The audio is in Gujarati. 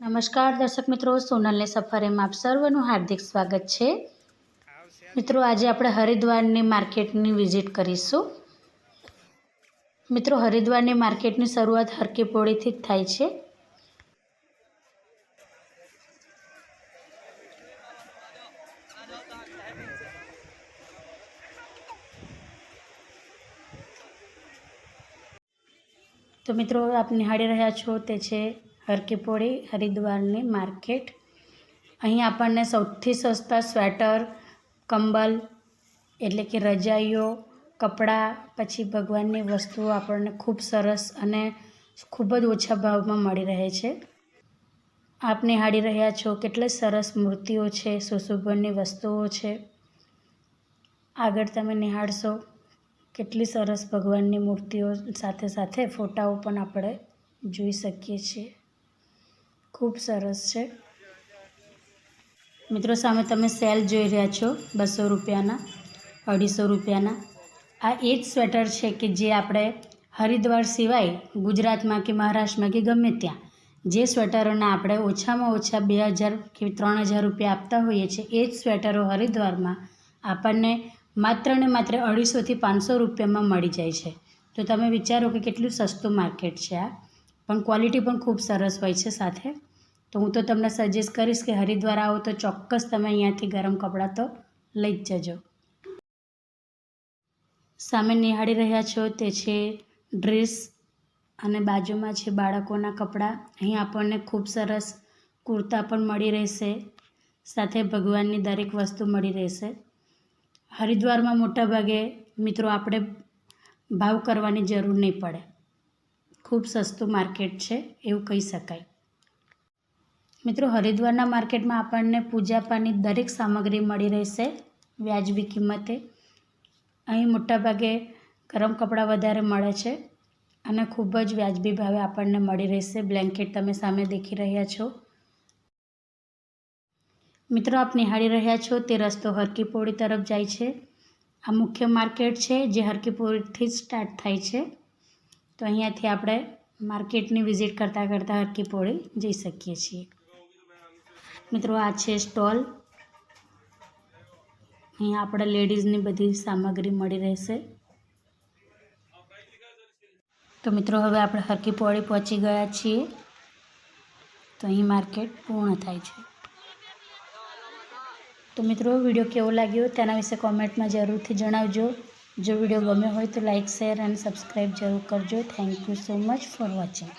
નમસ્કાર દર્શક મિત્રો, સોનલને સફરેમાં આપ સર્વનું હાર્દિક સ્વાગત છે. મિત્રો, આજે આપણે હરિદ્વારની માર્કેટની વિઝિટ કરીશું. મિત્રો, હરિદ્વારની માર્કેટની શરૂઆત હરકીપોળીથી જ થાય છે. તો મિત્રો, આપ નિહાળી રહ્યા છો, તે છે હરકીપોળી હરિદ્વારની માર્કેટ. અહીં આપણને સૌથી સસ્તા સ્વેટર, કંબલ, એટલે કે રજાઈઓ, કપડાં, પછી ભગવાનની વસ્તુઓ આપણને ખૂબ સરસ અને ખૂબ જ ઓછા ભાવમાં મળી રહે છે. આપ નિહાળી રહ્યા છો કેટલી સરસ મૂર્તિઓ છે, સુશોભનની વસ્તુઓ છે. આગળ તમે નિહાળશો કેટલી સરસ ભગવાનની મૂર્તિઓ સાથે સાથે ફોટાઓ પણ આપણે જોઈ શકીએ છીએ. ખૂબ સરસ છે. મિત્રો સામે તમે સેલ જોઈ રહ્યા છો, બસો રૂપિયાના, અઢીસો રૂપિયાના. આ એ જ સ્વેટર છે કે જે આપણે હરિદ્વાર સિવાય ગુજરાતમાં કે મહારાષ્ટ્રમાં કે ગમે ત્યાં, જે સ્વેટરોના આપણે ઓછામાં ઓછા બે હજાર કે ત્રણ હજાર રૂપિયા આપતા હોઈએ છીએ, એ જ સ્વેટરો હરિદ્વારમાં આપણને માત્ર ને માત્ર અઢીસોથી પાંચસો રૂપિયામાં મળી જાય છે. તો તમે વિચારો કે કેટલું સસ્તું માર્કેટ છે આ. પણ ક્વોલિટી પણ ખૂબ સરસ હોય છે સાથે. તો હું તો તમને સજેસ્ટ કરીશ કે હરિદ્વાર આવો તો ચોક્કસ તમે અહીંયાથી ગરમ કપડાં તો લઈ જ જજો. સામે નિહાળી રહ્યા છો તે છે ડ્રેસ અને બાજુમાં છે બાળકોના કપડાં. અહીં આપણને ખૂબ સરસ કુર્તા પણ મળી રહેશે. સાથે ભગવાનની દરેક વસ્તુ મળી રહેશે. હરિદ્વારમાં મોટાભાગે મિત્રો આપણે ભાવ કરવાની જરૂર નહીં પડે. ખૂબ સસ્તું માર્કેટ છે, એવું કહી શકાય. મિત્રો, હરિદ્વારના માર્કેટમાં આપણને પૂજાપાની દરેક સામગ્રી મળી રહેશે વ્યાજબી કિંમતે. અહીં મોટાભાગે ગરમ કપડાં વધારે મળે છે અને ખૂબ જ વ્યાજબી ભાવે આપણને મળી રહેશે. બ્લેન્કેટ તમે સામે દેખી રહ્યા છો. મિત્રો, આપ નિહાળી રહ્યા છો તે રસ્તો હરકીપોળી તરફ જાય છે. આ મુખ્ય માર્કેટ છે જે હરકીપોળીથી જ સ્ટાર્ટ થાય છે. તો અહીંયાથી આપણે માર્કેટની વિઝિટ કરતાં કરતાં હરકીપોળી જઈ શકીએ છીએ. મિત્રો, આ છે સ્ટોલ. અહીંયા આપણે લેડીઝની બધી સામગ્રી મળી રહેશે. તો મિત્રો, હવે આપણે હરકી પોળી પહોંચી ગયા છીએ. તો અહીં માર્કેટ પૂર્ણ થાય છે. તો મિત્રો, વીડિયો કેવો લાગ્યો તેના વિશે કોમેન્ટમાં જરૂરથી જણાવજો. જો વીડિયો ગમ્યો હોય તો લાઇક શેર અને સબસ્ક્રાઈબ જરૂર કરજો. Thank you so much for watching